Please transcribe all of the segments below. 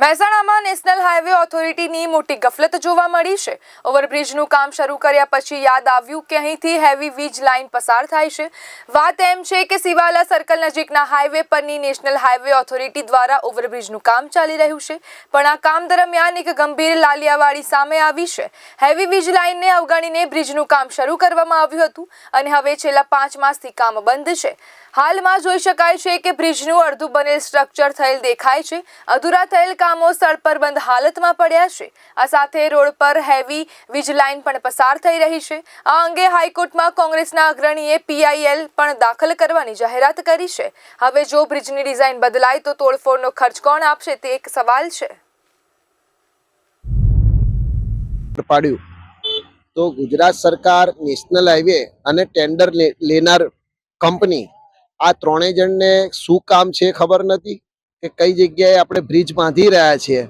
મહેસાણામાં national highway ઓથોરિટીની મોટી ગફલત જોવા મળી છે. ઓવરબ્રિજનું કામ શરૂ કર્યા પછી યાદ આવ્યું કે અહીંથી હેવી વીજ લાઇન પસાર થાય છે. વાત એમ છે કે સિવાલા સર્કલ નજીકના હાઈવે પરની નેશનલ હાઈવે ઓથોરિટી દ્વારા ઓવરબ્રિજનું કામ ચાલી રહ્યું છે. પણ આ કામ દરમિયાન એક ગંભીર લાલિયાવાડી સામે આવી છે. હેવી વીજ લાઇનને અવગણીને બ્રિજનું કામ શરૂ કરવામાં આવ્યું હતું અને હવે છેલ્લા પાંચ માસથી કામ બંધ છે. હાલમાં જોઈ શકાય છે કે બ્રિજનું અડધું બનેલ સ્ટ્રક્ચર થયેલ દેખાય છે. અધૂરા થયેલ કામો સ્થળ પર બંધ હાલતમાં પડ્યા છે. આ સાથે રોડ પર હેવી વીજ લાઇન પણ પસાર થઈ રહી છે. આ અંગે હાઈકોર્ટમાં કોંગ્રેસના અગ્રણીએ પીઆઈએલ પણ દાખલ કરવાની જાહેરાત કરી છે. હવે જો બ્રિજની ડિઝાઇન બદલાય તો તોડફોડનો ખર્ચ કોણ આપશે તે એક સવાલ છે. પાડ્યું. તો ગુજરાત સરકાર નેશનલ હાઈવે અને ટેન્ડર લેનાર કંપની આ ત્રણેય જણને શું કામ છે ખબર નથી? કે કઈ જગ્યાએ આપણે બ્રિજ બાંધી રહ્યા છીએ,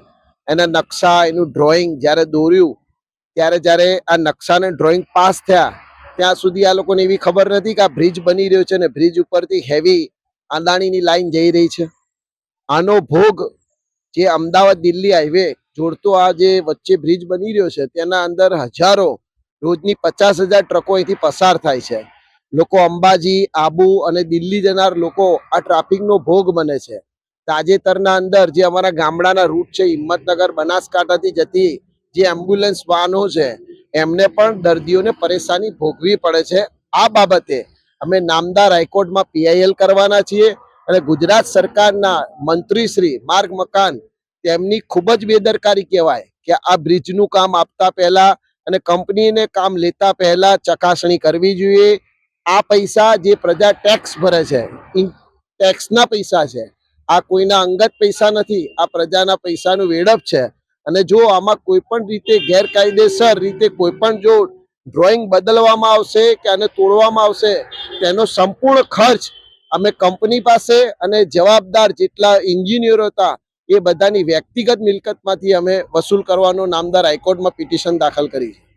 એના નકશા, એનું ડ્રોઈંગ જ્યારે દોર્યું, ત્યારે જ્યારે આ નકશાને ડ્રોઈંગ પાસ થયા, ત્યાં સુધી આ લોકોને એવી ખબર નથી કે આ બ્રિજ બની રહ્યો છે ને બ્રિજ ઉપરથી હેવી આંદાણીની લાઈન જઈ રહી છે. આનો ભોગ જે અમદાવાદ દિલ્હી હાઈવે જોડતો આ જે વચ્ચે બ્રિજ બની રહ્યો છે, તેના અંદર હજારો, રોજની પચાસ હજાર ટ્રકો અહીંથી પસાર થાય છે. લોકો અંબાજી, આબુ અને દિલ્હી જનાર લોકો આ ટ્રાફિકનો ભોગ બને છે. તાજેતરના અંદર જે અમારા ગામડાના રૂટ છે, હિંમતનગર, બનાસકાંઠાથી જતી જે એમ્બ્યુલન્સ વાહનો છે, એમને પણ દર્દીઓને પરેશાની ભોગવી પડે છે. આ બાબતે અમે નામદાર હાઈકોર્ટમાં પીઆઈએલ કરવાના છીએ અને ગુજરાત સરકારના મંત્રી શ્રી માર્ગ મકાન તેમની ખૂબ જ બેદરકારી કહેવાય કે આ બ્રિજનું કામ આપતા પહેલા અને કંપનીને કામ લેતા પહેલા ચકાસણી કરવી જોઈએ. આ પૈસા જે પ્રજા ટેક્સ ભરે છે ટેક્સના પૈસા છે આ કોઈના અંગત પૈસા નથી, આ પ્રજાના પૈસાનું વેડપ છે. અને જો આમાં કોઈ પણ રીતે ગેરકાયદેસર રીતે કોઈ પણ જો ડ્રોઈંગ બદલવામાં આવશે કે આને તોડવામાં આવશે તેનો સંપૂર્ણ ખર્ચ અમે કંપની પાસે અને જવાબદાર જેટલા એન્જિનિયરો હતા, એ બધાની વ્યક્તિગત મિલકતમાંથી અમે વસૂલ કરવાનો નામદાર હાઈકોર્ટમાં પિટિશન દાખલ કરી છે.